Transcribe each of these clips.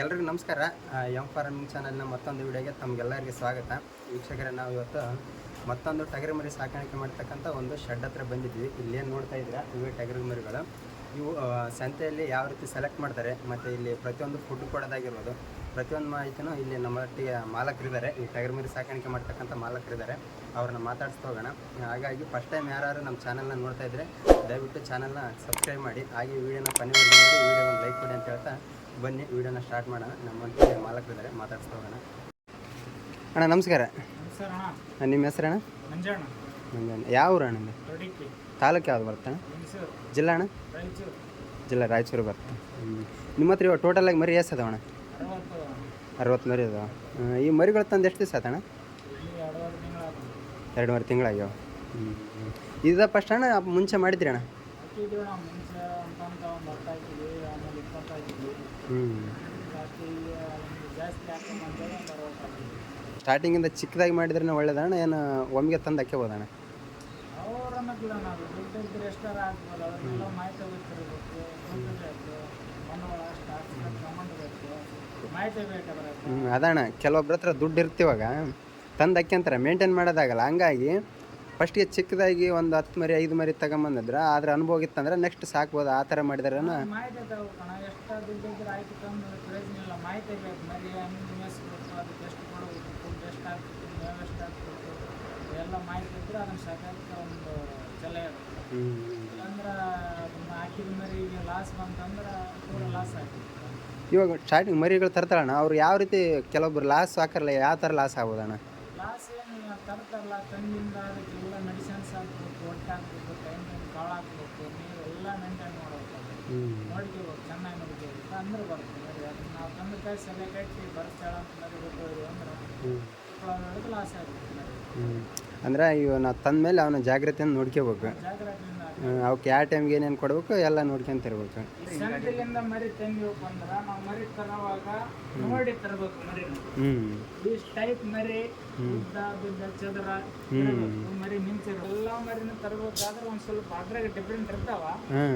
ಎಲ್ರಿಗೂ ನಮಸ್ಕಾರ. M farming ಚಾನಲ್ನ ಮತ್ತೊಂದು ವಿಡಿಯೋಗೆ ತಮಗೆಲ್ಲರಿಗೆ ಸ್ವಾಗತ. ವೀಕ್ಷಕರೇ, ನಾವು ಇವತ್ತು ಮತ್ತೊಂದು ಟಗರಿ ಮರಿ ಸಾಕಾಣಿಕೆ ಮಾಡ್ತಕ್ಕಂಥ ಒಂದು ಶೆಡ್ ಹತ್ರ ಬಂದಿದ್ವಿ ಇಲ್ಲೇನು ನೋಡ್ತಾ ಇದ್ದೀರಾ? ಇವೇ ಟಗರು ಮರಿಗಳು. ಇವು ಸಂತೆಯಲ್ಲಿ ಯಾವ ರೀತಿ ಸೆಲೆಕ್ಟ್ ಮಾಡ್ತಾರೆ, ಮತ್ತು ಇಲ್ಲಿ ಪ್ರತಿಯೊಂದು ಫುಡ್ ಕೊಡೋದಾಗಿರ್ಬೋದು, ಪ್ರತಿಯೊಂದು ಮಾಹಿತಿನೂ ಇಲ್ಲಿ ನಮ್ಮ ಒಟ್ಟಿಗೆ ಮಾಲಕರಿದ್ದಾರೆ. ಈ ಟಗರು ಮರಿ ಸಾಕಾಣಿಕೆ ಮಾಡ್ತಕ್ಕಂಥ ಮಾಲಕರಿದ್ದಾರೆ. ಅವ್ರನ್ನ ಮಾತಾಡಿಸ್ತಾ ಹೋಗೋಣ. ಹಾಗಾಗಿ ಫಸ್ಟ್ ಟೈಮ್ ಯಾರು ನಮ್ಮ ಚಾನಲ್ನ ನೋಡ್ತಾ ಇದ್ದರೆ ದಯವಿಟ್ಟು ಚಾನಲ್ನ ಸಬ್ಸ್ಕ್ರೈಬ್ ಮಾಡಿ. ಹಾಗೆ ವಿಡಿಯೋನ ಕೊನೆವರೆಗೂ ಮಾಡಿ ವಿಡಿಯೋ ಒಂದು ಲೈಕ್ ಕೊಡಿ ಅಂತ ಹೇಳ್ತಾ ಬನ್ನಿ ವಿಡಿಯೋನ ಸ್ಟಾರ್ಟ್ ಮಾಡೋಣ. ನಮ್ಮ ಮಾಲಕರಿದ್ದಾರೆ ಮಾತಾಡಿಸ್ತಾ ಹೋಗೋಣ. ಅಣ್ಣ ನಮಸ್ಕಾರ. ನಿಮ್ಮ ಹೆಸರಣ್ಣ? ಮಂಜಣ್ಣ. ಯಾವ ಊರು ಅಣ್ಣ ತಾಲೂಕು ಯಾವ್ದು ಬರುತ್ತೆ? ಜಿಲ್ಲಾ ಅಣ್ಣ? ಜಿಲ್ಲಾ ರಾಯಚೂರು ಬರುತ್ತೆ. ನಿಮ್ಮ ಹತ್ರ ಇವಾಗ ಟೋಟಲಾಗಿ ಮರಿ ಎಷ್ಟು ಅದಾವಣ್ಣ ಅರವತ್ತು. ಮರಿ ಅದಾವ. ಈ ಮರಿಗಳು ತಂದು ಎಷ್ಟು ದಿವಸ ಆತಣ್ಣ ತಿಂಗಳಾಗ್ತದೆ ಎರಡೂವರೆ ತಿಂಗಳಾಗ್ಯಾವ. ಹ್ಞೂ ಇದ ಫಸ್ಟ್ ಅಣ್ಣ ಮುಂಚೆ ಮಾಡಿದ್ರಿ ಅಣ್ಣ? ಸ್ಟಾರ್ಟಿಂಗಿಂದ ಚಿಕ್ಕದಾಗಿ ಮಾಡಿದ್ರೆ ಒಳ್ಳೇದಣ್ಣ ಏನು ಒಮ್ಮೆಗೆ ತಂದು ಹಾಕ್ಯಬೋದಣ್ಣ ಹ್ಞೂ ಅದಣ್ಣ ಕೆಲವೊಬ್ರ ಹತ್ರ ದುಡ್ಡು ಇರ್ತಿವಾಗ ತಂದು ಹಾಕ್ಯಂತಾರೆ ಮೇಂಟೈನ್ ಮಾಡೋದಾಗಲ್ಲ. ಹಂಗಾಗಿ ಫಸ್ಟಿಗೆ ಚಿಕ್ಕದಾಗಿ ಒಂದು ಹತ್ತು ಮರಿ ಐದು ಮರಿ ತಗೊಂಬಂದಿದ್ರೆ. ಆದ್ರೆ ಅನುಭವ ಇತ್ತಂದ್ರೆ ನೆಕ್ಸ್ಟ್ ಸಾಕ್ಬೋದು ಆ ಥರ ಮಾಡಿದಾರೆ ಮಾಹಿತಿ ತಗೋಣ ಎಷ್ಟು ದುಡ್ಡು ಇದ್ರೆ ಆಯ್ತು ತಂದು ಪ್ರಯೋಜನ ಇಲ್ಲ. ಮಾಹಿತಿ ಬೇಕು ಮರಿ ಹೆಂಗೆ ಮೇಯಿಸ್ಬೇಕು ಅದಕ್ಕೆ ಎಷ್ಟು ಕೊಡಬೇಕು ಫುಡ್ ಎಷ್ಟು ಹಾಕ್ಬೇಕು ಮೇವು ಎಷ್ಟು ಹಾಕ್ಬೇಕು ಎಲ್ಲ ಮಾಹಿತಿ ಇದ್ರೆ ಅದನ್ನು ಸಾಕಕ್ಕೆ ಒಂದು ಚಲ ಇರುತ್ತೆ. ಹ್ಞೂ ಇಲ್ಲಾಂದ್ರೆ ಅದನ್ನ ಹಾಕಿದ ಮರಿಗೆ ಲಾಸ್ ಬಂತಂದ್ರೆ ಪೂರ ಲಾಸ್ ಆಗ್ತದೆ. ಇವಾಗ ಸ್ಟಾರ್ಟಿಂಗ್ ಮರಿಗಳು ತರ್ತಾರಣ್ಣ ಅವ್ರು ಯಾವ ರೀತಿ ಕೆಲವೊಬ್ರು ಲಾಸ್ ಹಾಕರಲ್ಲ ಯಾವ ಥರ ಲಾಸ್ ಆಗ್ಬೋದಣ್ಣ? ಲಾಸ್ ಏನು ತರ್ತಾರಲ್ಲ ತಂದಿಂದ ಮೆಡಿಸಿನ್ಸ್ ಹಾಕ್ಬೇಕು ಟೈಮಿಂಗ್ ಕಾಳು ಹಾಕ್ಬೇಕು ನೀರು ಎಲ್ಲ ಮೇಂಟೈನ್ ಮಾಡಬೇಕು ನೋಡ್ಕೋಬೇಕು ಚೆನ್ನಾಗಿ ನೋಡ್ಕೋಬೇಕು ಅಂದ್ರೆ ಬರ್ತದೆ ನಾವು ತಂದು ಕಾಯಿ ಸಲ ಕಟ್ಟಿ ಬರ್ತಾಳ ಅಂತ ಮರಿ ಬಿಟ್ಟು ಅಂದ್ರೆ ಲಾಸ್ ಆಗುತ್ತೆ ಅಂದ್ರೆ ಇವ ನಾವು ತಂದ ಮೇಲೆ ಅವನ ಜಾಗ್ರತೆಯನ್ನು ನೋಡ್ಕೋಬೇಕು. ಜಾಗ್ರತೆಯಿಂದ ಅವಕ್ಕೆ ಯಾವ ಟೈಮ್ಗೆ ಏನೇನು ಕೊಡಬೇಕು ಎಲ್ಲ ನೋಡ್ಕೊಂತಿರ್ಬೇಕು ಸಂತೆಲಿಂದ ಮರಿ ತಂದಿವಪ್ಪ ಅಂದ್ರೆ ನಾವು ಮರಿ ತರುವಾಗ ನೋಡಿ ತರಬೇಕು ಮರಿ ಹ್ಞೂ ಇಷ್ಟು ಟೈಪ್ ಮರಿ ಉದ್ದ ಬಿದ್ದ ಚದರ. ಮರಿ ನಿಂತಿರೋ ಎಲ್ಲ ಮರಿನ ತರಬೇಕಾದ್ರೆ ಒಂದು ಸ್ವಲ್ಪ ಅದ್ರಾಗ ಡಿಫ್ರೆಂಟ್ ಇರ್ತಾವ.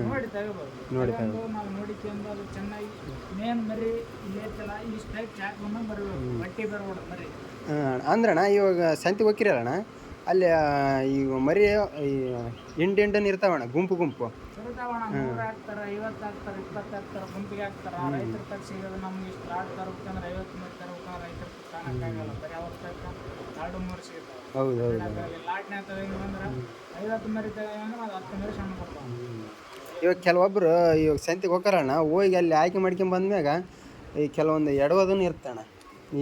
ನೋಡಿ ತಗೋಬೇಕು ನೋಡಿ ನಾವು ನೋಡಿಕೊಂಡು ಅದು ಚೆನ್ನಾಗಿ ಮೇನ್ ಮರಿ ಇಲ್ಲಿ ಐತಲ್ಲ ಇಷ್ಟು ಟೈಪ್ ಚಾಕ್ಲನ್ನ ಬರಬೇಕು ಬಟ್ಟೆ ಬರಬೇಡ ಮರಿ. ಅಂದ್ರಣ್ಣ ಇವಾಗ ಸಂತಿ ಹೋಗಿರಲ್ಲಣ್ಣ ಅಲ್ಲಿ ಈ ಮರಿ ಈ ಎಂಟು ಇರ್ತಾವಣ್ಣ ಗುಂಪು ಗುಂಪು. ಹೌದು ಇವಾಗ ಕೆಲವೊಬ್ರು ಇವಾಗ ಸಂತಿಗೆ ಹೋಗಾರಣ್ಣ ಹೋಗಿ ಅಲ್ಲಿ ಆಯ್ಕೆ ಮಾಡ್ಕೊಂಡ್ ಬಂದ್ಮ್ಯಾಗ ಈ ಕೆಲವೊಂದು ಎಡವದನ್ನು ಇರ್ತಣ್ಣ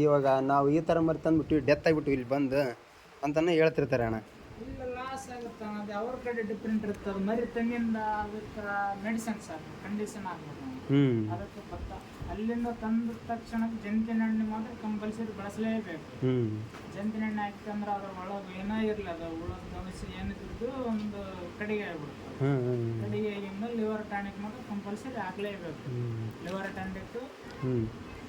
ಇವಾಗ ನಾವು ಈ ಥರ ಮರಿ ತಂದ್ಬಿಟ್ಟು ಡೆತ್ ಆಗಿಬಿಟ್ಟು ಇಲ್ಲಿ ಬಂದು. ಅಂತಲೇ ಹೇಳ್ತಿರ್ತಾರೆ ಅಣ್ಣ. ಇಲ್ಲ ಲಾಸ್ ಆಗುತ್ತೆ ಅದು ಅವ್ರ ಕಡೆ ಡಿಫ್ರೆಂಟ್ ಇರ್ತದೆ ಮರಿ ತಂಗಿಂದ ಅದಕ್ಕೆ ಮೆಡಿಸಿನ್ಸ್ ಸರ್ ಕಂಡೀಷನ್ ಆಗ್ಬೇಕು ನಾವು ಹ್ಞೂ ಅದಕ್ಕೆ ಭತ್ತ ಅಲ್ಲಿಂದ ತಂದ ತಕ್ಷಣ ಜಂತಿನ ಹಣ್ಣು ಮಾತ್ರ ಕಂಪಲ್ಸರಿ ಬಳಸಲೇಬೇಕು. ಹ್ಞೂ ಜಂತಿನ ಹಣ್ಣು ಹಾಕ್ತಂದ್ರೆ ಅದ್ರ ಒಳಗೆ ಏನೋ ಇರಲಿ ಅದು ಉಳದ ದವಸಿ ಏನಿದ್ದು ಒಂದು ಕಡಿಗೆ ಆಗ್ಬಿಡ್ತು ಕಡಿಗೆ ಆಗಿಂದ ಲಿವರ್ ಟಾನಿಕ್ ಮಾತ್ರ compulsory ಹಾಕ್ಲೇಬೇಕು. Liver tonic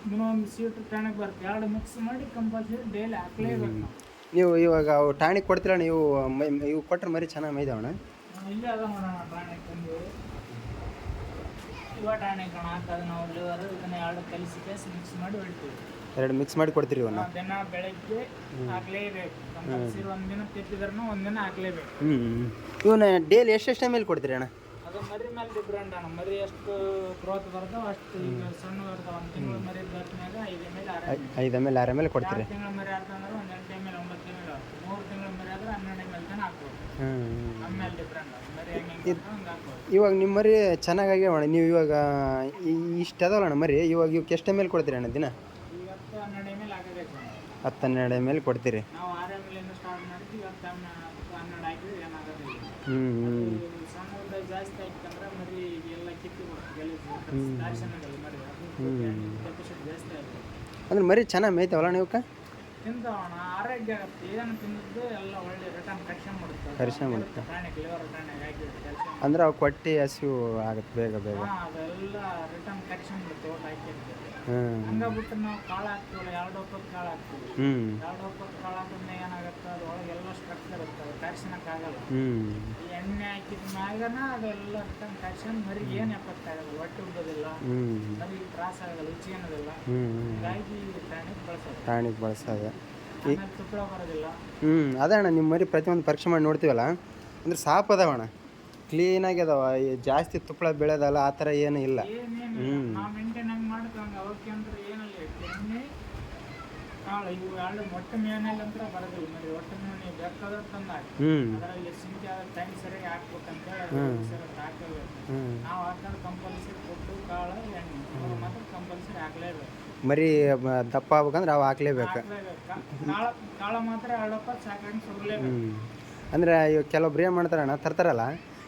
minimum seat tonic ಬರುತ್ತೆ. ಎರಡು ಮಿಕ್ಸ್ ಮಾಡಿ ಕಂಪಲ್ಸರಿ ಡೈಲಿ ಹಾಕ್ಲೇಬೇಕು. ನಾವು ನೀವು ಇವಾಗ ಅವು ಟಾಣಿಕ್ ಕೊಡ್ತೀರ? ನೀವು ಇವು ಕೊಟ್ಟರೆ ಮರಿ ಚೆನ್ನಾಗಿ ಮೈದವಣ ಟಾನಿಕ್ ಟಾನಿಕ್ ಎರಡು ಮಿಕ್ಸ್ ಮಾಡಿ ಹೊಡಿತೀವಿ. ಎರಡು ಮಿಕ್ಸ್ ಮಾಡಿ ಕೊಡ್ತೀರಿ ಇವನ್ನ ದಿನ ಬೆಳಗ್ಗೆ ಹಾಕ್ಲೇಬೇಕು. ಒಂದಿನ ತೆಪ್ಪಿದ್ರೂ ಒಂದಿನ ಹಾಕ್ಲೇಬೇಕು. ಇವನ್ನ ಎಷ್ಟು ಎಷ್ಟೆಷ್ಟು ಟೈಮಲ್ಲಿ ಕೊಡ್ತೀರಿ ಅಣ್ಣ? ಅದು ಮರಿ ಮೇಲೆ ಡಿಪೆಂಡ್ ಅಣ್ಣ ಮರಿ ಎಷ್ಟು ಗ್ರೋತ್ ಬರ್ತಾವ ಅಷ್ಟು ಈಗ ಸಣ್ಣ ಬರ್ತಾವ ಒಂದು ತಿಂಗಳ ಮರಿ ಬರ್ತಾಗ ಐದು ಎಂ ಆರು ಐದು ಎಂ ಎಲ್ ಆರು ಎಂ ಎಲ್ ಕೊಡ್ತೀರಿ ತಿಂಗಳ ಮರಿ ಆಡ್ತಂದ್ರೆ ಒಂದು ಎಂಟು ಎಂ ಎಲ್ ಒಂಬತ್ತು ಎಂ ಎಲ್ ಮೂರು ತಿಂಗಳ ಮರಿ ಆದ್ರೆ ಹನ್ನೆರಡು ಎಂ ಎಲ್ ತನಕ ಹಾಕ್ಬೋದು. ಹ್ಞೂ ನಮ್ಮ ಮೇಲೆ ಡಿಫ್ರೆಂಟ್ ಮರಿ ಹೆಂಗೆ ಹೆಂಗೆ ಹಂಗೆ ಇವಾಗ ನಿಮ್ಮ ಮರಿ ಚೆನ್ನಾಗಾಗ್ಯಾವಣ್ಣ ನೀವು ಇವಾಗ ಇಷ್ಟು ಅದಾವಲ್ಲ ಮರಿ. ಇವಾಗ ಇವಕ್ಕೆ ಎಷ್ಟು ಎಂ ಎಲ್ ಕೊಡ್ತೀರಿ ಅಣ್ಣ ದಿನ? ಹನ್ನೆರಡು ಎಂ ಎಲ್ ಹತ್ತು ಹನ್ನೆರಡು ಎಂ ಎಲ್ ಕೊಡ್ತೀರಿ. ನಾವು ಆರು ಎಂ ಎಲ್ ಸ್ಟಾರ್ಟ್ ಮಾಡಿದ್ವಿ ಇವತ್ತು ಹನ್ನೆರಡು ಹನ್ನೆರಡು ಹಾಕಿದ್ರೆ ಏನಾಗೋದಿಲ್ಲ. ಹ್ಞೂ ಹ್ಞೂ ಜಾಸ್ತಿ ಆಯ್ತಂದ್ರೆ ಮರಿ ಎಲ್ಲ ಕಿತ್ತು ಜಾಸ್ತಿ ಅಂದ್ರೆ ಮರಿ ಚೆನ್ನಾಗಿ ಮೇಯ್ತಾವಲ್ಲ ನೀವು ತಿಂತವಣ ಆರೋಗ್ಯ ಆಗುತ್ತೆ. ಏನು ತಿಂದಿದ್ದು ಎಲ್ಲ ಒಳ್ಳೆ ರಿಟರ್ನ್ ಕರೆಕ್ಷನ್ ಮಾಡುತ್ತೆ. ಕರೆಕ್ಷನ್ ಮಾಡುತ್ತೆ. ಪ್ರಾಣಿಗೆ ಲಿವರ್ ಪ್ರಾಣಿಗೆ ಹಾಕಿಬಿಟ್ಟು ಅಂದ್ರೆ ಅವು ಕೊಟ್ಟಿ ಹಸಿವು ಆಗುತ್ತೆ ಬೇಗ ಬೇಗ. ಹಾಂ ಅದೆಲ್ಲ ರಿಟರ್ನ್ ಕರೆಕ್ಷನ್ ಮಾಡುತ್ತೆ ಊಟ ಹಾಕಿರುತ್ತೆ ಹ್ಮ್ ಹಂಗಾಗ್ಬಿಟ್ಟು ನಾವು ಕಾಳು ಹಾಕ್ತೀವಲ್ಲ ಎರಡು ಒಪ್ಪತ್ತು ಕಾಳು ಹಾಕ್ತೀವಿ. ಹ್ಮ್. ಎರಡು ಒಪ್ಪತ್ತು ಕಾಳು ಹಾಕಿದ್ರೆ ಏನಾಗುತ್ತೆ ಅದ್ರೊಳಗೆ ಎಲ್ಲ ಸ್ಟ್ರಕ್ಚರ್ ಕರ್ಸನಕ್ಕಾಗಲ್ಲ ಆಗಲ್ಲ. ಈ ಎಣ್ಣೆ ಹಾಕಿದ ಮ್ಯಾಗನ ಅದೆಲ್ಲ ರಿಟರ್ನ್ ಕರ್ಸನ್ ಮರಿ ಏನು ಎಫೆಕ್ಟ್ ಆಗಲ್ಲ ಹೊಟ್ಟೆ ಉಬ್ಬೋದಿಲ್ಲ ಹ್ಮ್. ಮರಿ ತ್ರಾಸ ಆಗಲ್ಲ ರುಚಿ ಅನ್ನೋದಿಲ್ಲ ಹೀಗಾಗಿ ಟಾನಿಕ್ ಬಳಸೋದು. ಟಾನಿಕ್ ಬಳಸೋದು. ತುಪ್ಪಳ ಬರೋದಿಲ್ಲ. ಹ್ಞೂ ಅದೇ ಅಣ್ಣ ನಿಮ್ಮ ಮರಿ ಪ್ರತಿಯೊಂದು ಪರೀಕ್ಷೆ ಮಾಡಿ ನೋಡ್ತೀವಲ್ಲ ಅಂದ್ರೆ ಸಾಪ್ ಅದಾವ ಅಣ್ಣ. ಕ್ಲೀನಾಗಿ ಅದಾವ ಈ ಜಾಸ್ತಿ ತುಪ್ಪಳ ಬೆಳೆದಲ್ಲ ಆ ಥರ ಏನು ಇಲ್ಲ. ಹ್ಞೂ ಮರಿ ದಪ್ಪ ಆಗ್ಬೇಕಂದ್ರೆ ಅವು ಹಾಕ್ಲೇಬೇಕು. ಅಂದ್ರೆ ಕಾಳ ಕಾಳ ಮಾತ್ರ ಎರಡಪ್ಪ ಸಾಕಾಗಿ ಸುಡಲೇಬೇಕು. ಹ್ಞೂ ಅಂದರೆ ಇವು ಕೆಲವೊಬ್ರು ಏನು ಮಾಡ್ತಾರಣ್ಣ ತರ್ತಾರಲ್ಲ?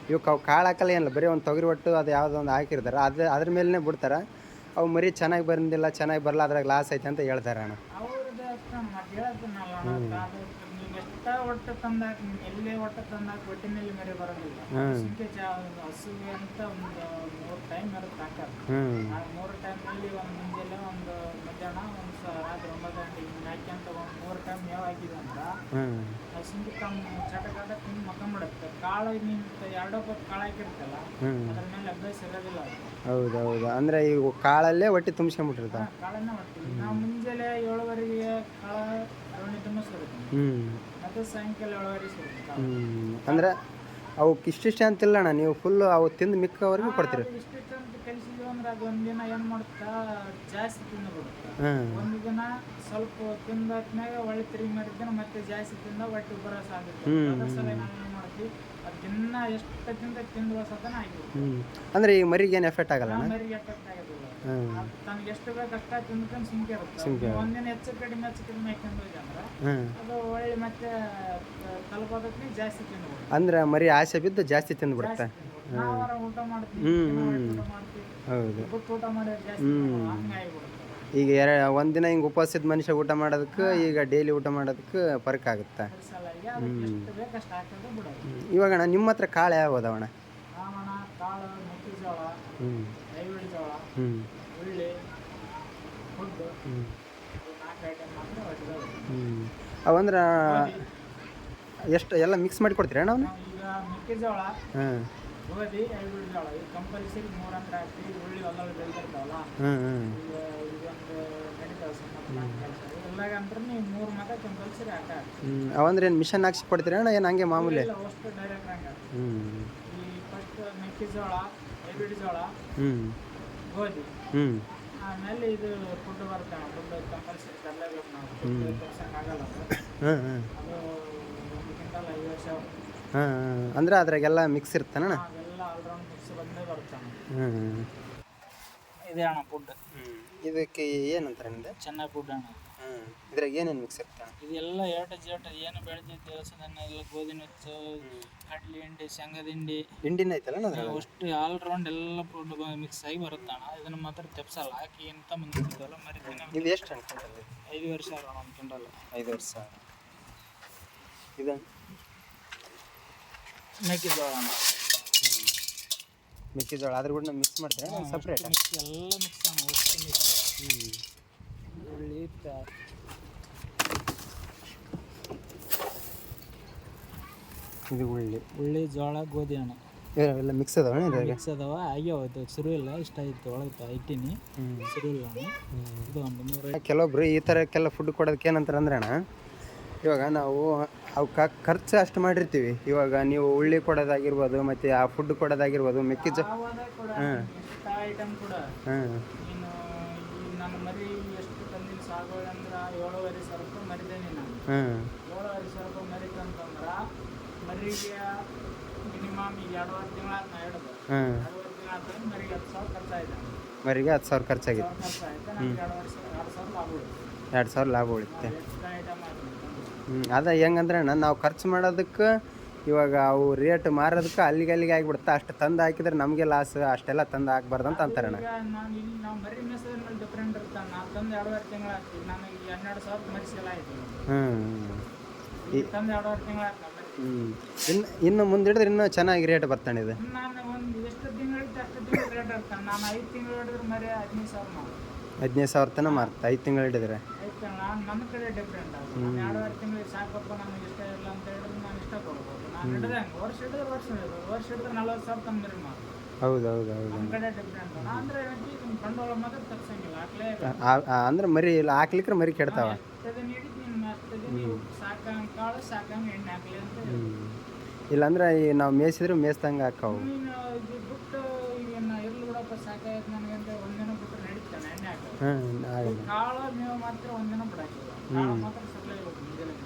ಇವಕ್ಕೆ ಅವು ಕಾಳು ಹಾಕಲ್ಲ ಏನಿಲ್ಲ ಬರೀ ಒಂದು ತೊಗರಿ ಒಟ್ಟು ಅದು ಯಾವುದೋ ಒಂದು ಹಾಕಿರ್ತಾರೆ. ಅದು ಅದ್ರ ಮೇಲೇ ಬಿಡ್ತಾರೆ. ಅವು ಮರಿ ಚೆನ್ನಾಗಿ ಬಂದಿಲ್ಲ ಚೆನ್ನಾಗಿ ಬರಲ್ಲ ಅದ್ರಾಗ ಲಾಸ್ ಐತೆ ಅಂತ ಹೇಳ್ತಾರೆ ಅಣ್ಣ. ಅವ್ರದ್ದು ಒಟ್ಟ ತಂದಾಗ ಒಟ್ಟು ತಂದಾಕ ಎಲ್ಲೇ ಒಟ್ಟು ತಂದಾಕ ಒಟ್ಟಿನಲ್ಲಿ ಮರಿ ಬರೋದಿಲ್ಲ. ಚಾ ಅಂತ ಒಂದು ಮೂರು ಟೈಮ್ ಇರುತ್ತೆ ಹಾಕೋದು ಹ್ಞೂ ಆ ಮೂರು ಟೈಮ್ನಲ್ಲಿ ಒಂದು ಮುಂಜಾನೆ ಒಂದು ಮಧ್ಯಾಹ್ನ ಒಂದು ರಾತ್ರಿ ಒಂಬತ್ತು ಗಂಟೆಗೆ ಹಿಂಗೆ ಹಾಕ್ಯಂತ ಒಂದು ಮೂರು ಟೈಮ್ ಯಾವ ಹಾಕಿದ್ವಿ ಸಿಂಕೆ ತಮ್ಮ ಚಟಕಾಟ ತಿಂದು ಮಕ್ಕಂಬಿಡುತ್ತೆ ಕಾಳು ಎರಡೋ ಕಾಳು ಹಾಕಿರ್ತಲ್ಲ ಅದ್ರ ಮೇಲೆ ಅಭ್ಯಾಸ ಇರೋದಿಲ್ಲ ಅದು. ಹೌದು ಹೌದು ಅಂದರೆ ಇವು ಕಾಳಲ್ಲೇ ಹೊಟ್ಟೆ ತುಂಬಿಸ್ಕೊಂಡ್ಬಿಟ್ಟಿರ್ತ ಕಾಳನ್ನ ನಾವು ಮುಂಜಾನೆ ಏಳುವರೆಗೆ ಕಾಳ ಹ್ಞೂ ಸಾಯಂಕಾಲ ಏಳುವರೆ ಸಿಗುತ್ತೆ? ಅಂದ್ರೆ ಅವಕ್ಕೆ ಇಷ್ಟಿಷ್ಟೇ ಅಂತಿಲ್ಲ ಅಣ್ಣ ನೀವು ಫುಲ್ ಅವು ತಿಂದು ಮಿಕ್ಕವರೆಗೂ ಕೊಡ್ತೀರಿ. ಇಷ್ಟಿಷ್ಟು ಅಂತ ಕಲಿಸಿದ್ವಿ ಅಂದ್ರೆ ಅದು ಒಂದಿನ ಏನು ಮಾಡುತ್ತಾ ಜಾಸ್ತಿ ತಿಂದುಬಿಡುತ್ತೆ ಹಾಂ ಒಂದು ದಿನ ಸ್ವಲ್ಪ ತಿಂದಾದ್ಮ್ಯಾಗ ಒಳ್ಳೆ ತಿರುಗಿ ಮಾಡಿದ್ದಿನ ಮತ್ತೆ ಜಾಸ್ತಿ ತಿಂದ ಹೊಟ್ಟೆ ಬರೋ ಸಾಧ್ಯತೆ ಹ್ಮ್, ಅದ್ರ ಸಲ ನಾವು ಏನು ಮಾಡ್ತೀವಿ ಅದು ದಿನ ಎಷ್ಟು ತಿಂದ ತಿಂದು ಸತನ ಆಗಿರುತ್ತೆ ಹ್ಞೂ ಅಂದರೆ ಈ ಮರಿಗೆ ಏನು ಎಫೆಕ್ಟ್ ಆಗಲ್ಲ ಅಣ್ಣ? ಮರಿಗೆ ಎಫೆಕ್ಟ್ ಆಗೋದಿಲ್ಲ. ತನಗೆ ಎಷ್ಟು ಬೇಕು ಅಷ್ಟ ತಿಂದ್ಕೊಂಡು ಸಿಂಕೆ ಇರುತ್ತೆ. ನೀವು ಒಂದಿನ ಹೆಚ್ಚು ಕಡಿಮೆ ಹೆಚ್ಚು ಕಡಿಮೆ ಹಾಕೊಂಡು ಅಂದ್ರೆ ಅದು ಒಳ್ಳೆ ಮತ್ತೆ ತಲುಪೋದಕ್ಕೆ ಜಾಸ್ತಿ ತಿಂದ್ಬಿಡುತ್ತೆ ಅಂದ್ರೆ ಮರಿ ಆಸೆ ಬಿದ್ದು ಜಾಸ್ತಿ ತಿಂದ್ಬಿಡುತ್ತೆ ಊಟ ಮಾಡ್ತೀವಿ ಹ್ಮ್, ಹ್ಮ್. ಹೌದು. ಊಟ ಮಾಡೋದು ಜಾಸ್ತಿ ಹ್ಮ್. ಈಗ ಎರ ಒಂದಿನ ಹಿಂಗೆ ಉಪವಾಸದ ಮನುಷ್ಯ ಊಟ ಮಾಡೋದಕ್ಕೆ ಈಗ ಡೈಲಿ ಊಟ ಮಾಡೋದಕ್ಕೆ ಫರ್ಕ್ ಆಗುತ್ತೆ. ಹ್ಮ್. ಇವಾಗ ಅಣ್ಣ ನಿಮ್ಮ ಹತ್ರ ಕಾಳು ಯಾವ ಅದಾವಣ್ಣ ಕಾಳು ಮೆಕ್ಕೆಜೋಳ ಜೋಳ. ಹ್ಞೂ ಉಳ್ಳಿ ಫುಡ್ಡು ಹ್ಞೂ ನಾಲ್ಕು ಐಟಮ್ ಮಾತ್ರ ಹೊಡೆದವು ಹ್ಞೂ ಅವಂದ್ರೆ ಎಷ್ಟು ಎಲ್ಲ ಮಿಕ್ಸ್ ಮಾಡಿ ಕೊಡ್ತೀರಾ ಅಣ್ಣ ಈಗ ಮೆಕ್ಕೆಜೋಳ ಹಾಂ. ಗೋಧಿ ಐವಳಿ ಜೋಳ ಇದು ಕಂಪಲ್ಸರಿ ಮೂರು ಅಂದ್ರೆ ಹಾಕ್ತೀವಿ ಉಳ್ಳಿ ಹೊಲದಲ್ಲಿ ಬೆಳೆದಿರ್ತಾವಲ್ಲ ಹ್ಞೂ ಹ್ಞೂ ಈಗ ಇದೊಂದು ನಡೀತಾವೆ ಸಣ್ಣ ಎಲ್ಲಾಗ ಅಂದ್ರೆ ನೀವು ಮೂರು ಮಾತ್ರ ಕಂಪಲ್ಸರಿ ಹಾಕ ಹ್ಞೂ ಅವಂದ್ರೆ ಏನು ಮಿಷನ್ ಹಾಕ್ಸಿ ಕೊಡ್ತೀರಾ ಅಣ್ಣ? ಏನು ಹಂಗೆ ಮಾಮೂಲಿ? ಇಲ್ಲ ಅಷ್ಟು ಡೈರೆಕ್ಟ್ ಹಂಗೆ ಹ್ಞೂ ಈ ಫಸ್ಟ್ ಮೆಕ್ಕೆಜೋಳ ಹೈಬ್ರಿಡ್ ಜೋಳ ಹ್ಞೂ ಗೋಧಿ. ಹ್ಞೂ ಆಮೇಲೆ ಇದು ಫುಡ್ ಫುಡ್ ಕಂಪಲ್ಸರಿ ತರಲೇಬೇಕು ನಾವು. ಫುಡ್ ತರ್ಸೋಕ್ಕಾಗಲ್ಲ ಅದು ಹಾಂ ಹಾಂ ಅದು ಒಂದು ಕ್ವಿಂಟಲ್ ಐವತ್ತು ಸಾವಿರ ಹಾಂ ಹಾಂ ಅಂದ್ರೆ ಅದ್ರಾಗೆಲ್ಲ ಮಿಕ್ಸ್ ಇರ್ತಾನಣ್ಣ ಅದೆಲ್ಲ ಆಲ್ರೌಂಡ್ ಮಿಕ್ಸ್ ಬಂದೇ ಬರುತ್ತೆ ಹ್ಞೂ ಹ್ಞೂ ಇದೇ ಅಣ್ಣ ಫುಡ್ ಇದಕ್ಕೆ ಏನಂತಾರೆ ಚೆನ್ನಾಗಿ ಫುಡ್ ಅಣ್ಣ. ಹ್ಞೂ ಇದ್ರಾಗ ಏನೇನು ಮಿಕ್ಸ್ ಇರ್ತಾನೆ ಇದೆಲ್ಲ ಏಟ ಜೇಟ ಏನು ಬೆಳೆದಿದ್ದು ದವಸದನ್ನ ಎಲ್ಲ ಗೋಧಿ ನುಚ್ಚು ಕಡ್ಲಿ ಹಿಂಡಿ ಶೇಂಗದ ಹಿಂಡಿ. ಹಿಂಡಿನ ಐತಲ್ಲ ಅದ್ರಾಗ ಅಷ್ಟು ಆಲ್ ರೌಂಡ್ ಎಲ್ಲ ಫುಡ್ ಮಿಕ್ಸ್ ಆಗಿ ಬರುತ್ತೆ ಅಣ್ಣ? ಇದನ್ನ ಮಾತ್ರ ತೆಪ್ಸಲ್ಲ. ಹಾಕಿ ಅಂತ ಮುಂದಿದ್ದಲ್ಲ ಮರಿತೀನಿ ಇದು ಎಷ್ಟು ಅನ್ಕೊಂಡ್ರೆ ಐದು ವರ್ಷ ಅಣ್ಣ ಕ್ವಿಂಟಲ್. ಐದು ವರ್ಷ ಇದು ಮೆಕ್ಕೆಜೋಳ ಅಣ್ಣ. ಮೆಕ್ಕೆಜೋಳ. ಅದ್ರ ಕೂಡ ಮಿಕ್ಸ್ ಮಾಡ್ತಾರೆ? ಸಪ್ರೇಟ್ ಎಲ್ಲ ಮಿಕ್ಸ್ ಅಣ್ಣ ಮಿಕ್ಸ್ ಹ್ಞೂ ತ- ಇದು ಉಳ್ಳಿ. ಉಳ್ಳಿ ಜೋಳ ಗೋಧಿ ಅಣ್ಣ ಎಲ್ಲ ಮಿಕ್ಸ್ ಅದಾವ ಮಿಕ್ಸ್ ಅದಾವ. ಆಗ್ಯಾವ ಇದು ಇಲ್ಲ. ಇಷ್ಟ ಆಯ್ತು ಒಳಗೆ ಇಟ್ಟಿನಿ ಇಲ್ಲ ಇದು ಒಂದು ಮೂರು ಕೆಲವೊಬ್ರು ಈ ಥರಕ್ಕೆಲ್ಲ ಫುಡ್ ಕೊಡೋದಕ್ಕೆ ಏನಂತಾರೆ ಅಂದ್ರೆ ಅಣ್ಣ ಇವಾಗ ನಾವು ಅವಕ್ಕೆ ಖರ್ಚು ಅಷ್ಟು ಮಾಡಿರ್ತೀವಿ. ಇವಾಗ ನೀವು ಉಳ್ಳಿ ಕೊಡೋದಾಗಿರ್ಬೋದು ಮತ್ತು ಆ ಫುಡ್ ಕೊಡೋದಾಗಿರ್ಬೋದು ಮೆಕ್ಕೆಜೋ ಹಾಂ ಹಾಂ ಸಾಗುವಳಿ ಅಂದ್ರೆ ಏಳುವರೆ ಸಾವಿರ ರೂಪಾಯಿ ಮರಿದೇನಿ ನಾನು. ಹಾಂ. ಏಳುವರೆ ಸಾವಿರ ರೂಪಾಯಿ ಮರಿತಂತಂದ್ರೆ ಮರಿಗೆ ಮಿನಿಮಮ್ ಈಗ ಎರಡುವರೆ ತಿಂಗಳ ನಾ ಹಿಡಿದು ಹಾಂ. ಎರಡುವರೆ ತಿಂಗಳ ಆದ್ರೆ ಮರಿಗೆ ಹತ್ತು ಸಾವಿರ ಖರ್ಚಾಗಿತ್ತು ಮರಿಗೆ ಹತ್ತು ಸಾವಿರ ಖರ್ಚಾಗಿದೆ ಖರ್ಚಾಯ್ತು. ನನಗೆ ಎರಡುವರೆ ಸಾವಿರ ಎರಡು ಸಾವಿರ ಲಾಭ ಉಳಿತು. ಎರಡು ಸಾವಿರ ಲಾಭ ಉಳಿತೆ. ಎಷ್ಟು ಐಟಮ್ ಆಯ್ತು. ಹ್ಞೂ ಅದ ಹೆಂಗಂದ್ರೆ ನಾವು ಖರ್ಚು ಮಾಡೋದಕ್ಕೆ ಇವಾಗ ಅವು ರೇಟ್ ಮಾರೋದಕ್ಕೆ ಅಲ್ಲಿಗೆ ಅಲ್ಲಿಗೆ ಆಗಿಬಿಡುತ್ತೆ. ಅಷ್ಟು ತಂದು ಹಾಕಿದ್ರೆ ನಮಗೆ ಲಾಸ್ ಅಷ್ಟೆಲ್ಲ ತಂದು ಹಾಕ್ಬಾರ್ದು ಅಂತ ಅಂತಾರೆ ಅಣ್ಣ ಈಗ ನಾನು ಇಲ್ಲಿ ನಾವು ಮರಿ ಮೇಸದ ಮೇಲೆ ಡಿಫ್ರೆಂಟ್ ಇರ್ತಾನೆ ನಾನು ತಂದು ಎರಡುವರೆ ತಿಂಗಳು ಆಗ್ತೀವಿ ನನಗೆ ಈಗ ಹನ್ನೆರಡು ಸಾವಿರ ಮರಿ ಸೇಲ್ ಆಯ್ತು ಹ್ಞೂ ತಂದು ಎರಡುವರೆ ತಿಂಗಳು ಆಯ್ತು ಹ್ಞೂ ಇನ್ನು ಇನ್ನು ಮುಂದೆ ಹಿಡಿದ್ರೆ ಇನ್ನೂ ಚೆನ್ನಾಗಿ ರೇಟ್ ಬರ್ತಾನೆ ಇದು. ನಾನು ಒಂದು ಎಷ್ಟು ತಿಂಗಳು ಇತ್ತು ಅಷ್ಟು ತಿಂಗಳು ರೇಟ್ ಇರ್ತಾನೆ ನಾನು ಐದು ತಿಂಗಳು ಹಿಡಿದ್ರೆ ಮರಿ ಹದಿನೈದು ಸಾವಿರ ತನ ಹದಿನೈದು ಸಾವಿರ ತನಕ ಮಾರ್ತ ಐದು ತಿಂಗಳು ಹಿಡಿದ್ರೆ. ಕಡೆ ಡಿಫ್ರೆಂಟ್ ತಿಂಗಳಿಗೆ ಸಾಕಪ್ಪ ಇಷ್ಟ ಇಲ್ಲ ಅಂತ ಹೇಳಿದ್ರೆ ನಾನು ಇಷ್ಟ ಹೌದು ಹೌದು ಹೌದು ಅಂದ್ರೆ ಮರಿ ಇಲ್ಲ, ಹಾಕ್ಲಿಕ್ರೆ ಮರಿ ಕೆಡ್ತಾವ. ಇಲ್ಲಾಂದ್ರೆ ಈ ನಾವು ಮೇಯಿಸಿದ್ರೆ ಮೇಯ್ಸ್ದಂಗೆ ಹಾಕವು.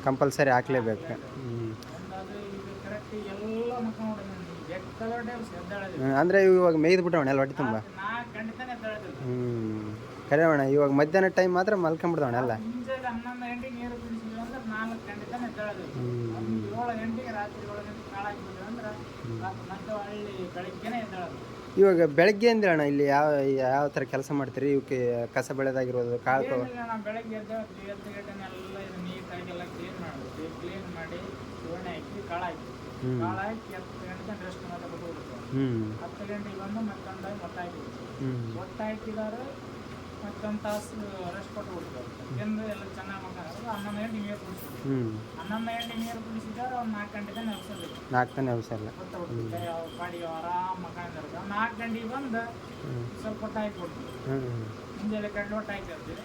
ಕಂಪಲ್ಸರಿ ಹಾಕ್ಲೇಬೇಕು. ಹ್ಞೂ ಎಲ್ಲ ಅಂದ್ರೆ ಇವಾಗ ಮೇಯ್ದು ಬಿಟ್ಟವಣ ಎಲ್ಲ ಹೊಟ್ಟೆ ತುಂಬ? ಹ್ಞೂ ಕರೆ ಅಣ್ಣ ಇವಾಗ ಮಧ್ಯಾಹ್ನ ಟೈಮ್ ಮಾತ್ರ ಮಲ್ಕೊಂಡ್ಬಿಡ್ತಾವಣ ಎಲ್ಲ? ಮುಂಜಾನೆ ಹನ್ನೊಂದು ಗಂಟೆಗೆ ನೀರು ಕುಡಿಸಿದ್ವಿ ಅಂದ್ರೆ ನಾಲ್ಕು ಗಂಟೆತಾನೆ ಎದ್ದಾಳೋದಿಲ್ಲ ಹ್ಮ್. ಒಂದು ಏಳು ಗಂಟೆಗೆ ರಾತ್ರಿ ಏಳು ಗಂಟೆಗೆ ಕಾಳು ಹಾಕಿಬಿಟ್ರೆ ಅಂದ್ರೆ ರಾತ್ರಿ ಮತ್ತೆ ಹಳ್ಳಿ ಬೆಳಗ್ಗೆನೇ ಎದ್ದಾಳೋದು ಇವಾಗ ಬೆಳಗ್ಗೆ ಅಂದ್ರೆ ಅಣ್ಣ ಇಲ್ಲಿ ಯಾವ ಯಾವ ಥರ ಕೆಲಸ ಮಾಡ್ತೀರಿ? ಇವಕ್ಕೆ ಕಸ ಬೆಳೆದಾಗಿರೋದು ಕಾಳು ನಾವು ಬೆಳಗ್ಗೆ ಎದ್ದು ಎದ್ದು ಗಂಟೆನೆ ಎಲ್ಲ ಇದು ನೀಟಾಗಿ ಎಲ್ಲ ಕ್ಲೀನ್ ಮಾಡ್ತೀವಿ ಕ್ಲೀನ್ ಮಾಡಿ ಹಾಕಿ ಕಾಳು ಹಾಕಿ ಕಾಳು ಹಾಕಿ ಹತ್ತು ಗಂಟೆ ರೆಸ್ಟ್ ಮತ್ತೆ ಬಿಟ್ಟು ಹತ್ತು ಗಂಟೆಗೆ ಬಂದು ಮತ್ತೊಂದಾಗಿ ಮೊಟ್ಟ ಒತ್ತಾಯ್ತಿದ್ದಾರೆ ಮತ್ತೊಂದು ತಾಸು ರೆಸ್ಟ್ ಕೊಟ್ಟು ಬಿಡ್ತಾರೆ ತಿಂದು ಎಲ್ಲ ಚೆನ್ನಾಗಿ ಮಕ್ಕಳು ಹನ್ನೊಂದು ಗಂಟೆ ನೀರು ಕುಡಿಸಿದ್ರು ಹನ್ನೊಂದು ಗಂಟೆ ನೀರು ಕುಡಿಸಿದ್ದಾರೆ ಒಂದು ನಾಲ್ಕು ಗಂಟೆಗೆ ನೆಲೆಸಬೇಕು ನಾಲ್ಕು ತಾನೆ ಅವಸರ ಗೊತ್ತಾಗ್ಬಿಡ್ತೀವಿ ಯಾವ ಆರಾಮ ಮಕ್ಕಳಿರ್ತಾರೆ ನಾಲ್ಕು ಗಂಟೆಗೆ ಬಂದು ಸ್ವಲ್ಪ ಟೈಪ್ ಕೊಡ್ತೀವಿ ಮುಂಜಾನೆ ಹಾಕಿರ್ತೀವಿ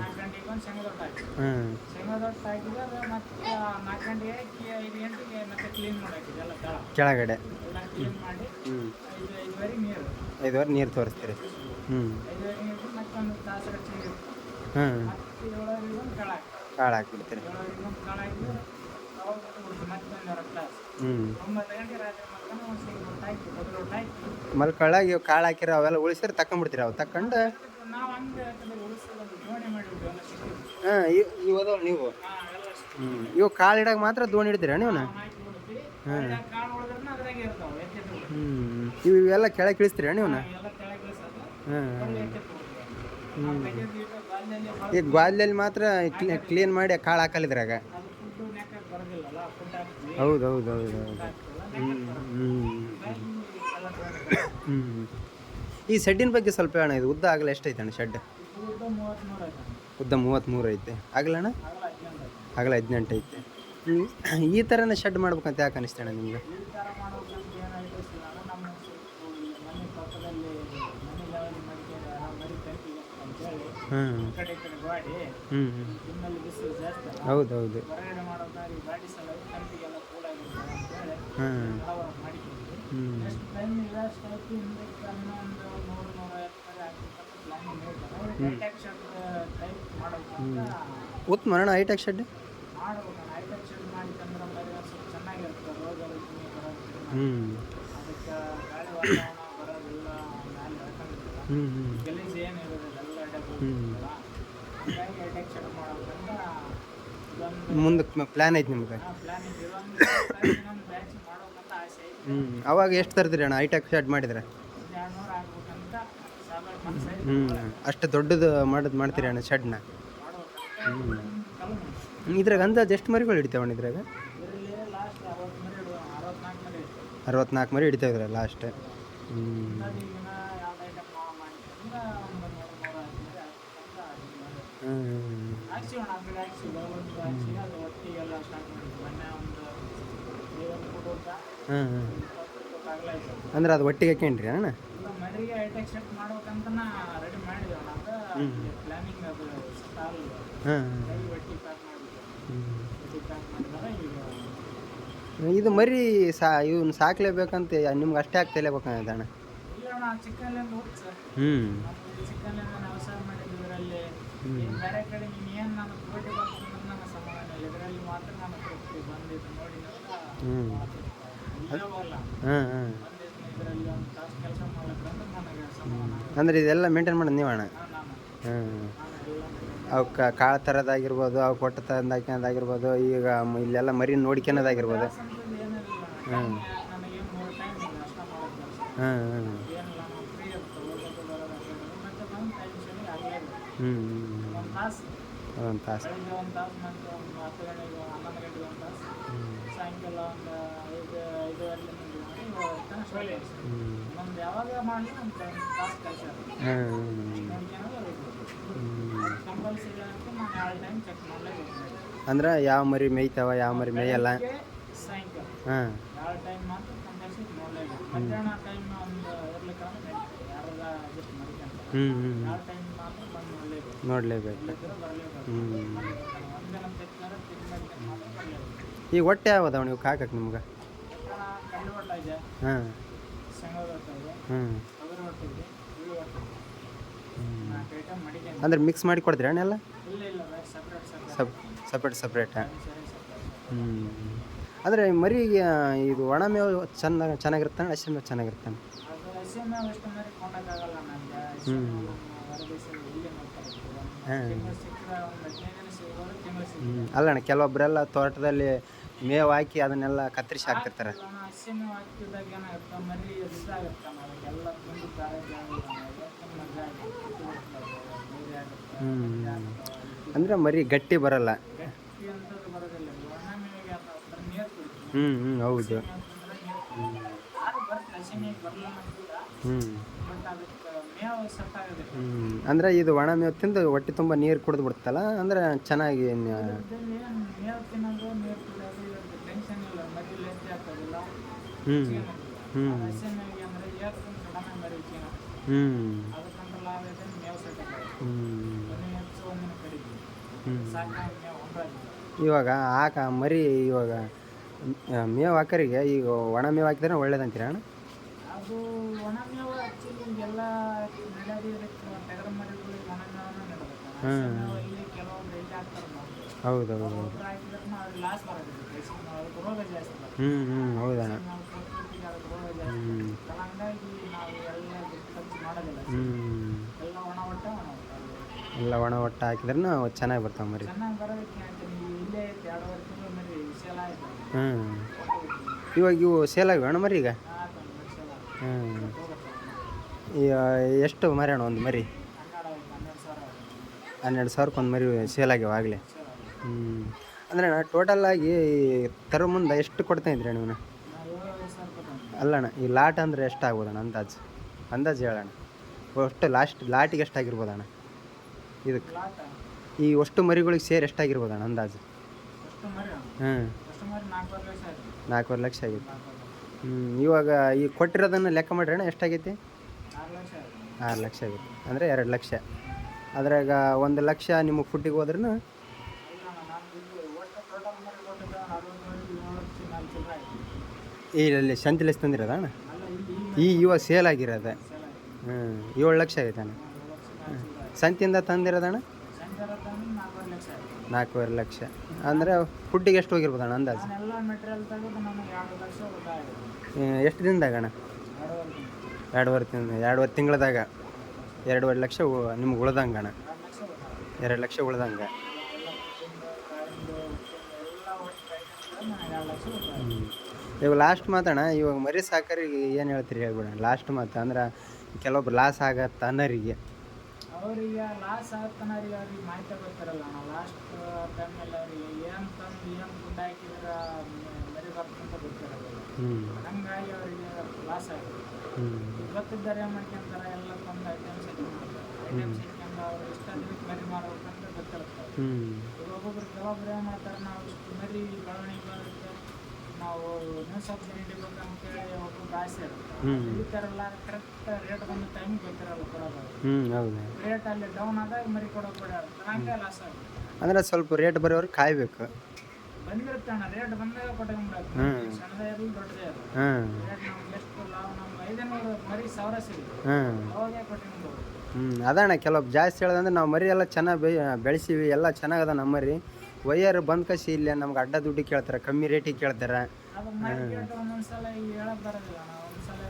ನಾಲ್ಕು ಗಂಟೆಗೆ ಒಂದು ಶೇಂಗದ ಹಾಕಿದ್ರೆ ಮತ್ತೆ ನಾಲ್ಕು ಗಂಟೆಗೆ ಹಾಕಿ ಐದು ಗಂಟೆಗೆ ಮತ್ತೆ ಕ್ಲೀನ್ ಮಾಡಾಕಿದೆ ಎಲ್ಲ ತಳ. ಕೆಳಗಡೆ. ಎಲ್ಲ ಕ್ಲೀನ್ ಮಾಡಿ ಹ್ಞೂ ಐದು ಐದುವರೆಗೆ ನೀರು. ಐದುವರೆ ನೀರು ತೋರಿಸ್ತೀರಿ. ಹ್ಞೂ ನೀರು ತಾಸು ನೀರು ಹ್ಞೂ ಮತ್ತೆ ಏಳುವರೆಗೆ ಒಂದು ಕಾಳು ಹಾಕಿ. ಕಾಳು ಹಾಕ್ಬಿಡ್ತೀರಿ. ಏಳುವರೆಗೆ ಒಂದು ಕಾಳು ಹಾಕಿದ್ರೆ ಹಾಕಿ ಹಾಕಿ. ಮಲ್ಕೊಳ್ಳಾಗ ಇವು ಕಾಳು ಹಾಕಿರ ಅವೆಲ್ಲ ಉಳಿಸಿದ್ರೆ ತಕೊಂಬಿಡ್ತೀರಿ ಅವು? ತಕೊಂಡು ಹಾಂ ಇವು ಅದಾವ ನೀವು. ಹ್ಞೂ ಇವು ಕಾಳು ಇಡಾಗ ಮಾತ್ರ ದೋಣಿ ಹಿಡ್ತೀರಾ ನೀವು ಹಾಂ ಹ್ಞೂ ಇವು ಇವೆಲ್ಲ ಕೆಳಗೆ ಇಳಿಸ್ತೀರಾ ನೀವು ಹಾಂ ಹ್ಞೂ ಈಗ ಗ್ವಾಲ್ದಲ್ಲಿ ಮಾತ್ರ ಕ್ಲೀನ್ ಮಾಡಿ ಕಾಳು ಹಾಕಲಿದ್ರಾಗ ಹೌದು ಹೌದು ಹೌದು ಹೌದು. ಹ್ಞೂ ಹ್ಞೂ ಹ್ಞೂ ಈ ಶೆಡ್ಡಿನ ಬಗ್ಗೆ ಸ್ವಲ್ಪ ಹೇಳೋಣ. ಇದು ಉದ್ದ ಆಗಲ್ಲ ಎಷ್ಟೈತೆ ಅಣ್ಣ ಶೆಡ್? ಉದ್ದ ಮೂವತ್ತ್ಮೂರು ಐತೆ. ಆಗಲಣ್ಣ ಆಗಲ ಹದಿನೆಂಟು ಐತೆ. ಈ ಥರನೇ ಶೆಡ್ ಮಾಡ್ಬೇಕಂತ ಯಾಕೆ ಅನಿಸ್ತಣ್ಣ ನಿಮ್ಗೆ? ಅಂತೇಳಿ ಹ್ಞೂ ಎಷ್ಟು ಟೈಮ್ ಹಿಂದಕ್ಕೆ ನೂರು ಹೇಳ್ತಾರೆ ಹೈಟೆಕ್ ಶೆಡ್ ಟೈಪ್ ಉತ್ತಮ ಮರಣ ಹೈಟೆಕ್ ಶೆಡ್ ಮಾಡ್ಬೇಕು ಹೈಟೆಕ್ ಶೆಡ್ ಮಾಡಿದಂದ್ರೆ ಮರಿ ಸ್ವಲ್ಪ ಚೆನ್ನಾಗಿರುತ್ತೆ ಹ್ಞೂ ಅದಕ್ಕೆ ಗಾಳಿ ವಾತಾವರಣ ಬರೋದಿಲ್ಲ ಮ್ಯಾಲೆ ಹೇಳ್ಕೊಂಡಿರ್ತಿಲ್ಲ ಹ್ಞೂ ಹ್ಞೂ ಗಲೀಜು ಏನು ಇರೋದಿಲ್ಲ ಎಲ್ಲ ಡಬ್ಬು ಹ್ಮ್. ಇರುತ್ತಲ್ಲ ಹೀಗಾಗಿ ಹೈಟೆಕ್ ಶೆಡ್ ಮಾಡೋದ್ರಿಂದ ಮುಂದಕ್ಕೆ ಪ್ಲ್ಯಾನ್ ಐತೆ ನಿಮ್ಗೆ ಇದೊಂದು ಬ್ಯಾಚ್ ಹ್ಞೂ ಅವಾಗ ಎಷ್ಟು ತರ್ತೀರಿ ಅಣ್ಣ? ಐಟ್ಯಾಕ್ ಶೆಡ್ ಮಾಡಿದ್ರೆ? ಹ್ಞೂ ಅಷ್ಟು ದೊಡ್ಡದು ಮಾಡೋದು ಮಾಡ್ತೀರಿ ಅಣ್ಣ ಶೆಡ್ನ ಹ್ಞೂ ಇದ್ರಾಗ ಅಂದಾಜು ಎಷ್ಟು ಮರಿಗಳು ಹಿಡಿತಾವಣ್ಣ ಇದ್ರಾಗ? ಅರವತ್ನಾಲ್ಕು ಮರಿ ಹಿಡಿತೇವೆ ಇದ್ರ ಲಾಸ್ಟ್ ಹ್ಞೂ ಅದು ಈಗಿನ ಯಾವ್ದು ಐಟಮ್ ಮಾಡಿದ್ರೆ ಒಂದು ನೂರು ನೂರ ಐದು ಮರಿ ಆಗ್ಬೇಕಂತ ಆಗಿಲ್ಲ ಹ್ಞೂ ಹಾಕ್ಸಿವಿ ಅಣ್ಣ ಅಂಗಡಿ ಹಾಕ್ಸಿ ಒಂದು ಹಾಕ್ಸಿ ಅದು ಒಟ್ಟಿಗೆಲ್ಲ ಸ್ಟಾರ್ಟ್ ಮಾಡಿದ್ವಿ ಮೊನ್ನೆ ಒಂದು ಐವತ್ತು ಫುಟ್ ಆಗಲಾಯ್ತು ಅಂದ್ರೆ ಅದು ಒಟ್ಟಿಗೆ ಹಾಕ್ಯಂಡ್ರಿ ಅಣ್ಣ? ಹಾಂ ಇದು ಮರಿ ಸಾ, ಇವ್ನ ಸಾಕ್ಲೇಬೇಕಂತ ನಿಮ್ಗೆ ಅಷ್ಟೇ ಅಣ್ಣ ಇಲ್ಲ ಅಣ್ಣ? ಹ್ಞೂ ಹ್ಞೂ ಹಾಂ ಹಾಂ. ಇದೆಲ್ಲ ಮೇಂಟೈನ್ ಮಾಡೋದು ನೀವು ಅಣ್ಣ ಹಾಂ ಅವಕ್ಕೆ ಕಾಳು ತರೋದಾಗಿರ್ಬೋದು, ಅವು ಕೊಟ್ಟ ತಂದಾಕಿರೋದಾಗಿರ್ಬೋದು ಈಗ ಇಲ್ಲೆಲ್ಲ ಮರಿ ನೋಡ್ಕೊಳೋದಾಗಿರ್ಬೋದು ಹ್ಞೂ ಹಾಂ. ಹಾಂ ಹ್ಞೂ ಹ್ಞೂ ಒಂದು ಒಂದು ತಾಸು ಸಾಯಂಕಾಲ ಒಂದು ಐದು ಇನ್ನೊಂದು ಯಾವಾಗ ಮಾಡಿ ಅಂದ್ರೆ ಯಾವ ಮರಿ ಮೇಯ್ತಾವ, ಯಾವ ಮರಿ ಮೇಯಲ್ಲ? ಸಾಯಂಕಾಲ ಹಾಂ. ಎರಡು ಟೈಮ್ ಟೈಮ್ ಒಂದು ಟೈಮ್ ನೋಡಲೇಬೇಕು. ಹ್ಞೂ ಈಗ ಹೊಟ್ಟೆ ಯಾವದವ ನೀವು ಕಾಕಕ್ಕೆ ನಿಮ್ಗೆ? ಹಾಂ. ಹ್ಞೂ ಅಂದರೆ ಮಿಕ್ಸ್ ಮಾಡಿ ಕೊಡ್ತೀರಾ ಎಲ್ಲ ಸಪ್ ಸಪ್ರೇಟ್ ಸಪ್ರೇಟಾ ಹ್ಞೂ ಅಂದರೆ ಮರಿಗೆ ಇದು ಒಣ ಮೇವು ಚೆನ್ನ ಚೆನ್ನಾಗಿರ್ತಾನೆ ಹಸಿ ಮೇವು ಚೆನ್ನಾಗಿರ್ತಾನೆ ಅದು ಅಲ್ಲಣ್ಣ ಕೆಲವೊಬ್ಬರೆಲ್ಲ ತೋಟದಲ್ಲಿ ಮೇವು ಹಾಕಿ ಅದನ್ನೆಲ್ಲ ಕತ್ತರಿಸಿ ಹಾಕ್ತಿರ್ತಾರೆ. ಅಂದರೆ ಮರಿ ಗಟ್ಟಿ ಬರಲ್ಲ. ಹ್ಞೂ ಹ್ಞೂ ಹೌದು. ಅಂದರೆ ಇದು ಒಣ ಮೇವು ತಿಂದು ಹೊಟ್ಟೆ ತುಂಬ ನೀರು ಕುಡಿದು ಬಿಡ್ತಲ್ಲ ಅಂದ್ರೆ ಚೆನ್ನಾಗಿ ಇವಾಗ ಆಕ ಮರಿ ಇವಾಗ ಮೇವು ಹಾಕರಿಗೆ ಈಗ ಒಣ ಮೇವು ಹಾಕಿದ್ರೆ ಒಳ್ಳೇದಂತೀರ ಅಣ್ಣ? ಅದು ಒಣ ಮೇವ ಆ್ಯಕ್ಚುಲಿ ಎಲ್ಲ ನಡೆಯೋದು ಇದಕ್ಕೆ ಟಗರ ಮರಿಗಳಿಗೆ ಒಣ ಮೇವನ್ನ ನೆಡಬೇಕು ಇಲ್ಲಿ ಕೆಲವೊಬ್ರು ಇಲ್ಲಿ ಹಾಕ್ತಾರೆ ಹೌದು ಹೌದು ಹೌದು. ಒಬ್ರು ಹಾಕಿದ್ರೆ ಅವ್ರಿಗೆ ಲಾಸ್ ಬರೋದಿಲ್ಲ ಹಸಿ ಮೇವು ಅದಕ್ಕೆ ರೋಗ ಜಾಸ್ತಿ ಹ್ಞೂ ಹ್ಞೂ ಹೌದಣ್ಣ ಹಂಗಾಗಿ ನಾವು ಎಲ್ಲ ಖರ್ಚು ಮಾಡೋದಿಲ್ಲ ಎಲ್ಲ ಒಣ ಒಟ್ಟ ಒಣ ಎಲ್ಲ ಒಣ ಒಟ್ಟು ಹಾಕಿದ್ರೆ ಚೆನ್ನಾಗಿ ಬರ್ತಾವೆ ಮರಿ ಚೆನ್ನಾಗಿ ಬರೋದಕ್ಕೆ ಹೇಳ್ತೀನಿ ನೀವು ಇಲ್ಲೇ ಐತೆ ಎರಡುವರೆ ತಿಂಗಳು ಮರಿ ಸೇಲ್ ಆಯ್ತು ಹ್ಞೂ ಇವಾಗ ಇವು ಸೇಲ್ ಆಗಿವೆ ಅಣ್ಣ ಮರಿ ಈಗ ಆಯ್ತು ಒಂದು ಸೇಲ್ ಆಯ್ತು ಹ್ಞೂ ಹೋಗುತ್ತೆ ಈಗ ಎಷ್ಟು ಮರಿ ಅಣ್ಣ ಒಂದು ಮರಿ? ಹನ್ನೆರಡು ಸಾವಿರಕ್ಕೆ ಒಂದು ಮರಿ ಸೇಲ್ ಆಗ್ಯಾವ ಆಗಲೇ. ಹ್ಞೂ ಅಂದ್ರೆ ಅಣ್ಣ ಟೋಟಲ್ ಆಗಿ ತರೋ ಮುಂದೆ ಎಷ್ಟು ಕೊಡ್ತಾ ಇದ್ರಿ ನಾವು. ಅಲ್ಲಣ್ಣ ಈ ಲಾಟ್ ಅಂದರೆ ಎಷ್ಟು ಆಗ್ಬೋದಣ್ಣ ಅಂದಾಜು? ಅಂದಾಜು ಹೇಳೋಣ ಅಷ್ಟು ಲಾಸ್ಟ್ ಲಾಟಿಗೆ ಎಷ್ಟಾಗಿರ್ಬೋದಣ್ಣ ಇದಕ್ಕೆ. ಈ ಅಷ್ಟು ಮರಿಗಳಿಗೆ ಸೇರಿ ಎಷ್ಟಾಗಿರ್ಬೋದಣ್ಣ ಅಂದಾಜು? ಹ್ಞೂ ನಾಲ್ಕೂವರೆ ಲಕ್ಷ ಆಯ್ತು. ಹ್ಞೂ ಇವಾಗ ಈ ಕೊಟ್ಟಿರೋದನ್ನು ಲೆಕ್ಕ ಮಾಡ್ರಿ ಅಣ್ಣ ಎಷ್ಟಾಗೈತಿ? ಆರು ಲಕ್ಷ ಆಗೈತಿ. ಅಂದರೆ ಎರಡು ಲಕ್ಷ. ಅದ್ರಾಗ ಒಂದು ಲಕ್ಷ ನಿಮಗೆ ಫುಡ್ಡಿಗೆ ಹೋದ್ರೂ ಇಲ್ಲ ಸಂತಿಲೆಸ್ ತಂದಿರೋದ ಅಣ್ಣ? ಈ, ಇವ ಇವಾಗ ಸೇಲ್ ಆಗಿರೋದ. ಹ್ಞೂ ಏಳು ಲಕ್ಷ ಆಗೈತೆ ಅಣ್ಣ. ಸಂತಿಯಿಂದ ತಂದಿರೋದಣ್ಣ ಲಕ್ಷ. ಆಯ್ತು ನಾಲ್ಕೂವರೆ ಲಕ್ಷ. ಅಂದರೆ ಫುಡ್ಡಿಗೆ ಎಷ್ಟು ಹೋಗಿರ್ಬೋದು ಅಣ್ಣ ಅಂದಾಜು? ನಾನೆಲ್ಲ ಮೆಟೀರಿಯಲ್ ತೆಗೆದು ನನಗೆ ಎರಡು ಲಕ್ಷ ಗೊತ್ತಾಗಿದೆ ಆ, ಎಷ್ಟು ದಿನದಾಗ ಅಣ್ಣ? ಎರಡೂವರೆ ತಿಂಗಳು ಎರಡುವರೆ ತಿಂಗಳು ಎರಡುವರೆ ತಿಂಗಳದಾಗ. ಎರಡುವರೆ ಲಕ್ಷ ಉ- ನಿಮ್ಗೆ ಉಳ್ದಂಗೆ ಅಣ್ಣ. ಎರಡು ಲಕ್ಷ ಗೊತ್ತಾಗಿದೆ ಎರಡು ಲಕ್ಷ ಉಳ್ದಂಗೆ. ಎಲ್ಲ ಫುಡ್ಡಿಂದು ಕಾರಿಂದು ಎಲ್ಲ ಒಟ್ಟು ಐಟಮ್ಗಳು ನನಗೆ ಎರಡು ಲಕ್ಷ ಗೊತ್ತಾಗಿದೆ ಇವಾಗ ಲಾಸ್ಟ್ ಮಾತಣ್ಣ ಇವಾಗ ಮರಿ ಸಾಕರಿಗೆ ಏನು ಹೇಳ್ತೀರಿ ಹೇಳ್ಬಿಡ ಲಾಸ್ಟ್ ಮಾತು ಅಂದ್ರೆ ಕೆಲವೊಬ್ರು ಲಾಸ್ ಆಗತ್ತ ಅನ್ನೋರಿಗೆ. ಅವರಿಗೆ ಲಾಸ್ ಆಗತ್ತನರಿಗೆ ಅವ್ರಿಗೆ ಮಾಹಿತಿ ಬರ್ತಾರಲ್ಲ ನಾವು ಲಾಸ್ಟ್ ಟೈಮಲ್ಲಿ ಅವರಿಗೆ ಏನು ತಂದು ಏನು ಗುಡ್ಡ ಹಾಕಿದ್ರೆ ಮರಿ ಬರ್ತಂತ ಗೊತ್ತಿರೋದಿಲ್ಲ ಹ್ಞೂ ಹಂಗಾಗಿ ಅವರಿಗೆ ಲಾಸ್ ಆಗುತ್ತೆ ಇವತ್ತಿದ್ದಾರೆ ಗೊತ್ತಿದ್ದಾರೆ ಏನು ಮಾಡ್ಕೊಂತಾರೆ? ಎಲ್ಲ ತಂದು ಐಟಮ್ಸ್ ಐಟಮ್ಸ್ ಇಟ್ಕೊಂಡು ಅವ್ರು ಎಷ್ಟಾದ್ರೂ ಮರಿ ಮಾಡ್ಬೇಕಂತ ಗೊತ್ತಿರುತ್ತೆ. ಒಬ್ಬೊಬ್ರು ಕೆಲವೊಬ್ರು ಏನು ಮಾಡ್ತಾರೆ? ನಾವು ಇಷ್ಟು ಮರಿ ಬೆಳವಣಿಗೆ ಬರುತ್ತೆ ನಾವು ಇನ್ನೂ ಸ್ವಲ್ಪ ಹಿಡಿಬೇಕು ಅಂತೇಳಿ ಒಬ್ಬೊಬ್ರು ಆಸೆ ಇರುತ್ತೆ ಕರೆಕ್ಟ್ ರೇಟ್ ಬಂದ ಟೈಮ್ ಗೊತ್ತಿರಲ್ಲ ಕೊಡೋದು. ರೇಟ್ ಅಲ್ಲಿ ಡೌನ್ ಆದಾಗ ಮರಿ ಕೊಡೋಕೆ ಬಿಡ ಹಂಗೆ ಲಾಸ್ ಆಗುತ್ತೆ. ಅಂದರೆ ಸ್ವಲ್ಪ ರೇಟ್ ಬರೋರು ಕಾಯಬೇಕು. ಬಂದಿರುತ್ತೆ ಅಣ್ಣ ರೇಟ್ ಬಂದಾಗ ಕೊಟ್ಕೊಂಡ್ಬಿಡೋದು. ಸಣ್ಣದೇ ಇರಲಿ ದೊಡ್ಡದೇ ಇರಲಿ ಹಾಂ ರೇಟ್ ನಮ್ಗೆ ಎಷ್ಟು ಲಾಭ ನಮ್ಗೆ ಐದನೂರು ಮರಿ ಸಾವಿರ ಸಿಗುತ್ತೆ. ಅವಾಗೇ ಕೊಟ್ಕೊಂಡ್ಬೋದು ಹ್ಞೂ ಅದಣ್ಣ ಕೆಲವು ಜಾಸ್ತಿ ಹೇಳೋದಂದ್ರೆ ನಾವು ಮರಿ ಎಲ್ಲ ಚೆನ್ನಾಗಿ ಬೆಳೆಸಿವಿ ಬೆಳೆಸೀವಿ ಎಲ್ಲ ಚೆನ್ನಾಗದ ನಮ್ಮ ಮರಿ. ಒಯ್ಯರು ಬಂದ್ ಕಸಿ ಇಲ್ಲ ನಮ್ಗೆ ಅಡ್ಡ ದುಡ್ಡು ಕೇಳ್ತಾರೆ ಕಮ್ಮಿ ರೇಟಿಗೆ ಕೇಳ್ತಾರೆ. ಒಂದೊಂದ್ಸಲ ಹೇಳಕ್ ಬರೋದಿಲ್ಲ ನಾವು ಒಂದ್ಸಲ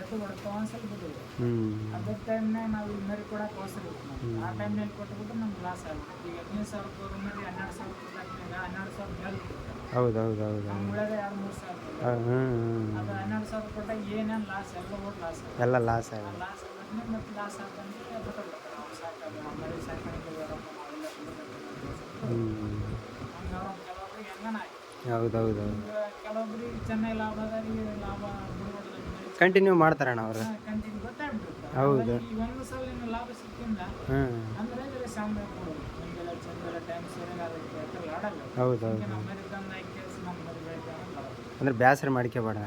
ಎದ್ದು ಬಿಡುತ್ತೆ ಒಂದ್ಸಲ ಬಿಡುತ್ತೆ ಹ್ಞೂ ಅದ್ರ ಟೈಮ್ನಾಗ ನಾವು ಈ ಮರಿ ಕೊಡಕ್ಕೆ ಅವಸರ ಇತ್ತು ನಮ್ಗೆ. ಆ ಟೈಮ್ನಲ್ಲಿ ಕೊಟ್ಬಿಟ್ಟು ನಮ್ಗೆ ಲಾಸ್ ಆಗುತ್ತೆ. ಈಗ ಹದಿನೈದು ಸಾವಿರ ರೂಪಾಯಿ ಮರಿ ಹನ್ನೆರಡು ಸಾವಿರ ರೂಪಾಯಿ ಹನ್ನೆರಡು ಸಾವಿರ ಮೇಲೆ ಹೌದು ಹೌದು ಹೌದು ನಮ್ಗೆ ಉಳಿದ ಎರಡು ಮೂರು ಸಾವಿರ ರೂಪಾಯಿ. ಹ್ಞೂ ಹ್ಞೂ ಅದು ಹನ್ನೆರಡು ಸಾವಿರ ಕೊಟ್ಟಾಗ ಏನೇನು ಲಾಸ್ ಎಲ್ಲ ಲಾಸ್ ಆಗುತ್ತೆ. ಎಲ್ಲ ಲಾಸ್ ಆಗಿದೆ ಲಾಸ್ ಆಗುತ್ತೆ ಮತ್ತು ಲಾಸ್ ಆಗುತ್ತೆ ಬಿಟ್ಟು ಬಿಡ್ತಾರೆ ನಾವು ಮರಿ ಸಾಕಾಣಿಕೆ ಬರೋದು ನಾವೆಲ್ಲ ಬಿಡ್ಬೇಕು ಹ್ಞೂ ಹೌದು ಹೌದು ಚೆನ್ನಾಗಿ ಲಾಭ ಅದಾರಿಗೆ ಲಾಭ ಕಂಟಿನ್ಯೂ ಮಾಡ್ತಾರಣ್ಣ ಅವರು. ಕಂಟಿನ್ಯೂ ಗೊತ್ತಾಗ್ಬಿಡುತ್ತೆ. ಹೌದು. ಈಗ ಒಂದು ಸಲ ನಿಮ್ಗೆ ಲಾಭ ಸಿಕ್ಕಿಂದ ಹ್ಞೂ ಅಂದ್ರೆ ಇದ್ರೆ ಸಾಂಬಾರ ಕೊಡೋದು ನಿಮಗೆಲ್ಲ ಚಂದೆಲ್ಲ ಟೈಮ್ ಸರಿಯಾಗಿ ಅದಕ್ಕೆ ಆಡಲ್ಲ. ಹೌದು ಹೌದು ಈಗ ನಮ್ಮ ಮರಿ ತಂದು ಕೆಲಸ ನಮ್ಮ ಮರಿ ಬೆಳಿತಾನೆ ಅಂದ್ರೆ ಬೇಸರ ಮಾಡ್ಕೋಬೇಡ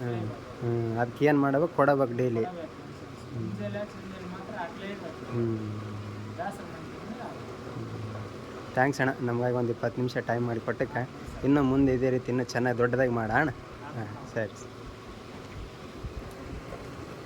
ಹ್ಞೂ ಅದಕ್ಕೆ ಏನು ಮಾಡಬೇಕು? ಕೊಡಬೇಕು ಡೈಲಿ ಮುಂಜಾನೆ ಚಂದಲ್ಲಿ ಮಾತ್ರ ಹಾಕ್ಲೇಬೇಕು. ಹ್ಞೂ ಬ್ಯಾಸರ. ಥ್ಯಾಂಕ್ಸ್ ಅಣ್ಣ. ನಮಗಾಗಿ ಒಂದು ಇಪ್ಪತ್ತು ನಿಮಿಷ ಟೈಮ್ ಮಾಡಿ ಕೊಟ್ಟಕ್ಕೆ. ಇನ್ನು ಮುಂದೆ ಇದೇ ರೀತಿ ಇನ್ನೂ ಚೆನ್ನಾಗಿ ದೊಡ್ಡದಾಗಿ ಮಾಡೋಣ ಹಾಂ ಸರಿ.